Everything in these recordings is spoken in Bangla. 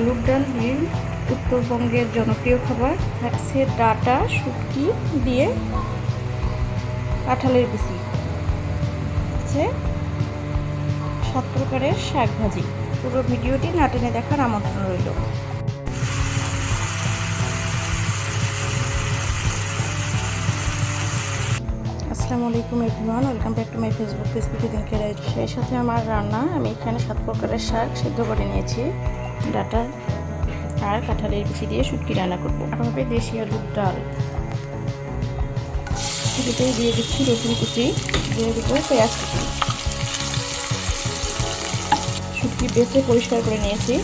আলুর ডাল ডিম উত্তরবঙ্গের জনপ্রিয় খাবার থাকছে ডাটা, শুটকি দিয়ে কাঁঠালের বিচি, হচ্ছে সাত প্রকারের শাক ভাজি। পুরো ভিডিওটি না টেনে দেখার আমন্ত্রণ রইল। আসসালামু আলাইকুম everyone, welcome back to my Facebook ফেসবুকে দিনকে সেই সাথে আমার রান্না, আমি এখানে সাত প্রকারের শাক সেদ্ধ করে নিয়েছি। ডাটা আর কাঁঠালের বিচি দিয়ে শুটকি রান্না করব। আর হবে দেশি আলুর ডাল। এটাই দিয়ে দিচ্ছি রসুন কুচি, দিয়ে দেবো পেঁয়াজ কুচি। শুটকি বেছে পরিষ্কার করে নিয়েছি।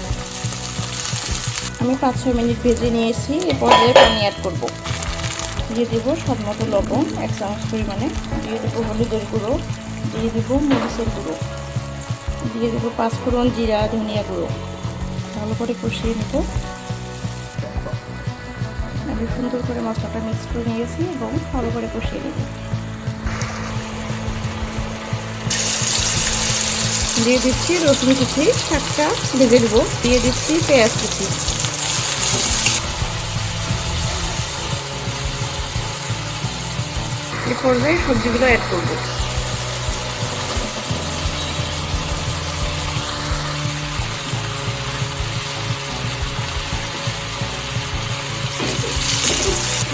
আমি পাঁচ ছয় মিনিট ভেজে নিয়েছি, এরপর দিয়ে পানি অ্যাড করব। দিয়ে দেবো স্বাদ মতো লবণ, এক চামচ পরিমাণে। দিয়ে দেবো হলুদের গুঁড়ো, দিয়ে দেবো মরিচের গুঁড়ো। দিয়ে দেবো পাঁচফোড়ন জিরা, ধনিয়া গুঁড়ো। ভালো করে কষিয়ে নেব। আমি সুন্দর করে মশলাটা মিক্স করে নিয়েছি এবং ভালো করে কষিয়ে নেব। দিয়ে দিচ্ছি রসুন কুচি শাকটা ভেজে দেবো দিয়ে দিচ্ছি পেঁয়াজ কুচি। এ পর্যায়ে সবজিগুলো অ্যাড করব।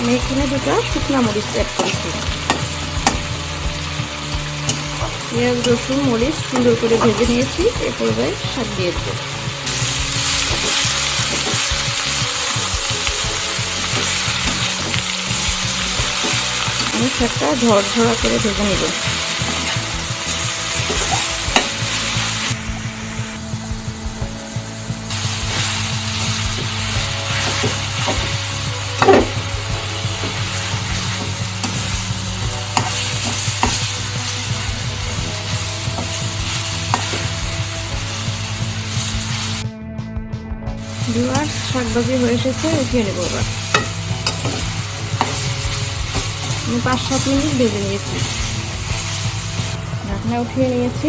আমি এখানে দুটো শুকনো মরিচ অ্যাড করছি। পেঁয়াজ, রসুন, মরিচ সুন্দর করে ভেজে নিয়েছি, এরপর পর্যায়ে শাক দিয়ে দেবো। আমি শাকটা ঝরঝরা করে ভেজে নেব। দুবার শাক ভাজি হয়ে এসেছে, উঠিয়ে নেব এবার। আমি পাঁচ সাত মিনিট ভেজে নিয়েছি। ঢাকনা উঠিয়ে নিয়েছি।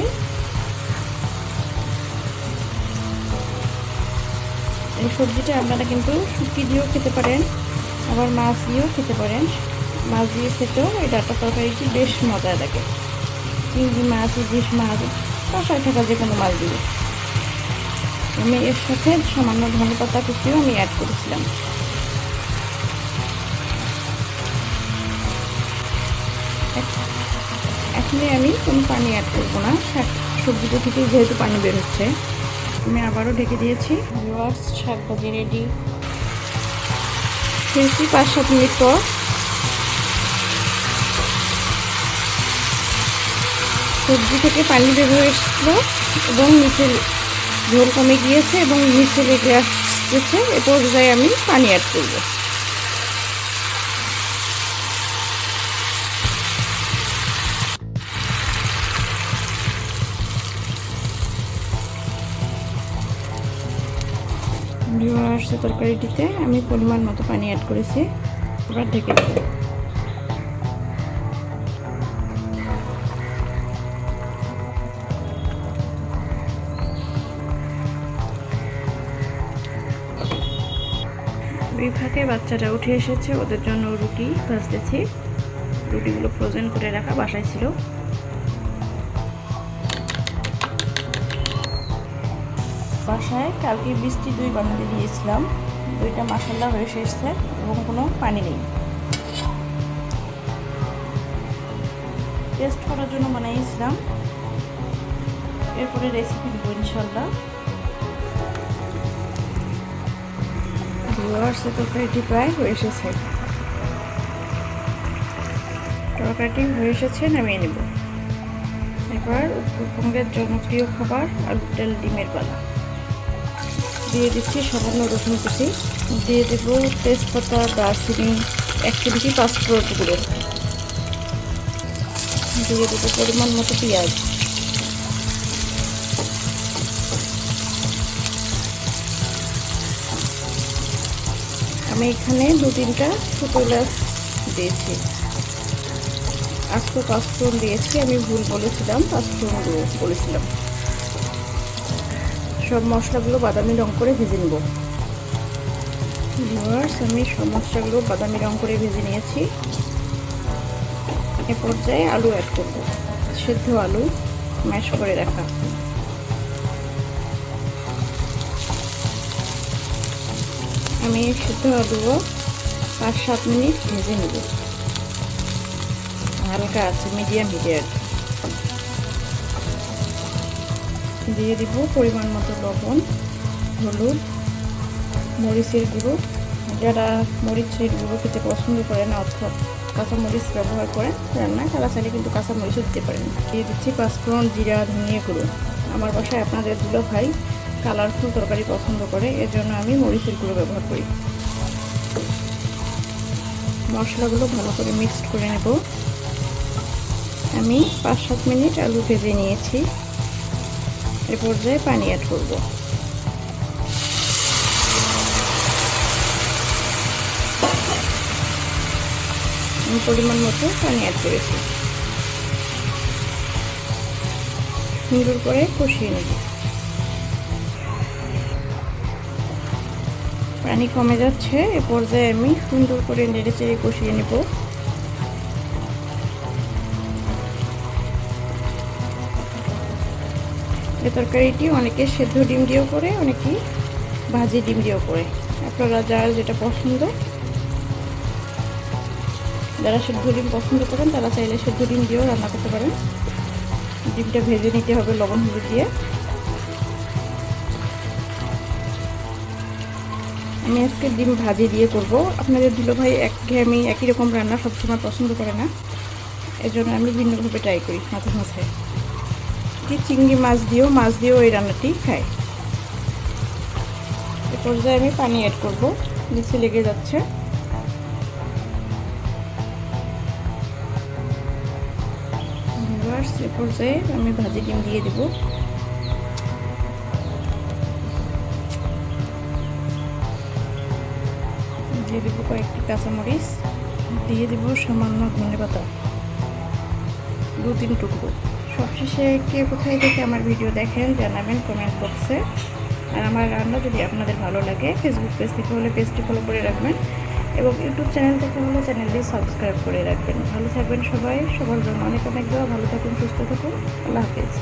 এই সবজিটা আপনারা কিন্তু শুকি দিয়েও খেতে পারেন, আবার মাছ দিয়েও খেতে পারেন। মাছ দিয়ে খেতেও এই ডাটা তরকারিটি বেশ মজা লাগে। চিংড়ি মাছ, ইলিশ মাছ বাসায় থাকা যে কোনো মাছ দিয়ে আমি এর সাথে সামান্য ধনে পাতা কুচিও আমি অ্যাড করেছিলাম। এখানে আমি কোনো পানি অ্যাড করব না। শাক সবজিটা থেকে যেহেতু পানি বের হচ্ছে, আমি আবারও ঢেকে দিয়েছি। শাক ভাজি রেডি ফিরছি পাঁচ সাত মিনিট পর। সবজি থেকে পানি বের হয়ে এসেছিল এবং নিচে ঝোল কমে গিয়েছে এবং নিচে লেগে আসতেছে, এ পর্যায়ে আমি পানি অ্যাড করব। তরকারিটিতে, আমি পরিমাণ মতো পানি অ্যাড করেছি, এবার ঢেকে দেবো। ফাঁকে বাচ্চাটা উঠে এসেছে। ওদের জন্য রুটি ভাজতেছি। রুটিগুলো ফ্রোজেন করে রাখা বাসায় ছিল। বাসায় কালকে বৃষ্টি দই বানাতে দিয়েছিলাম। দইটা মাসাল্লা হয়ে এসেছে এবং কোনো পানি নেই। টেস্ট করার জন্য বানাইছিলাম এরপরে রেসিপি দেবো ইনশাল্লাহ। ভিউয়ার্সে তরকারিটি প্রায় হয়ে এসেছে। তরকারিটি হয়ে এসেছে, নামিয়ে নেব। এবার উত্তরবঙ্গের জনপ্রিয় খাবার আলুর ডাল ডিমের পালা। দিয়ে দিচ্ছি সামান্য রসুন কুচি। দিয়ে দেব তেজপাতা, দারচিনি, এক চিমটি পাঁচফোড়ন গুঁড়ো দিয়ে দেবো পরিমাণ মতো পেঁয়াজ। আমি এখানে দু তিনটা ছোটো এলাচ দিয়েছি। আস্ত পাঁচফোড়ন দিয়েছি, আমি ভুল বলেছিলাম পাঁচফোড়ন বলেছিলাম। সব মশলাগুলো বাদামি রং করে ভেজে নেব। ভিউয়ার্স আমি সব মশলাগুলো বাদামি রং করে ভেজে নিয়েছি। এ পর্যায়ে আলু অ্যাড করব। সেদ্ধ আলু ম্যাশ করে রাখা। আমি সেদ্ধ আলুও পাঁচ, সাত মিনিট ভেজে নেব। হালকা আছে মিডিয়াম হিটে দিয়ে দিব পরিমাণ মতো লবণ, হলুদ, মরিচের গুঁড়ো। যারা মরিচের গুঁড়ো খেতে পছন্দ করে না অথবা কাঁচা মরিচ ব্যবহার করেন, রান্নায় তারা চাইলে কিন্তু কাঁচা মরিচও দিতে পারেন। দিয়ে দিচ্ছি পাঁচফোড়ন জিরা, ধনিয়া গুঁড়ো। আমার বাসায় আপনাদের দুলো ভাই কালারফুল তরকারি পছন্দ করে, এর জন্য আমি মরিচের গুঁড়ো ব্যবহার করি। মশলাগুলো ভালো করে মিক্সড করে নেব। আমি পাঁচ সাত মিনিট আলু ভেজে নিয়েছি। এ পর্যায়ে পানি অ্যাড করব। আমি পরিমাণ মতো পানি অ্যাড করেছি। সুন্দর করে কষিয়ে নেব। পানি কমে যাচ্ছে, এ পর্যায়ে আমি সুন্দর করে নেড়ে চেড়ে কষিয়ে নেব। এ তরকারিটি অনেকে সেদ্ধ ডিম দিয়েও করে অনেকেই ভাজি ডিম দিয়েও করে। আপনারা যার যেটা পছন্দ, যারা সেদ্ধ ডিম পছন্দ করেন, তারা চাইলে সেদ্ধ ডিম দিয়েও রান্না করতে পারেন। ডিমটা ভেজে নিতে হবে লবণ হলুদ দিয়ে। আমি আজকে ডিম ভাজি দিয়ে করব। আপনাদের দুলো ভাই একঘেয়েমি একই রকম রান্না সবসময় পছন্দ করে না। এর জন্য আমি ভিন্নভাবে ট্রাই করি মাঝে মাঝে। কি চিংড়ি মাছ দিয়েও মাছ দিয়েও এই রান্নাটি খাই। এ পর্যায়ে আমি পানি অ্যাড করব। নিচে লেগে যাচ্ছে। এ পর্যায়ে আমি ভাজি ডিম দিয়ে দেব। দিয়ে দেবো কয়েকটি কাঁচামরিচ, দিয়ে দেবো সামান্য ধনে পাতা। দু তিন টুকরো। সবশেষে কে কোথায় থেকে আমার ভিডিও দেখেন, জানাবেন কমেন্ট বক্সে আর আমার রান্না যদি আপনাদের ভালো লাগে ফেসবুক পেজ থেকে হলে পেজটি ফলো করে রাখবেন এবং ইউটিউব চ্যানেল থেকে হলে চ্যানেলটি সাবস্ক্রাইব করে রাখবেন। ভালো থাকবেন সবাই, সবার জন্য অনেক অনেক দেওয়া ভালো থাকুন, সুস্থ থাকুন। আল্লাহ হাফিজ।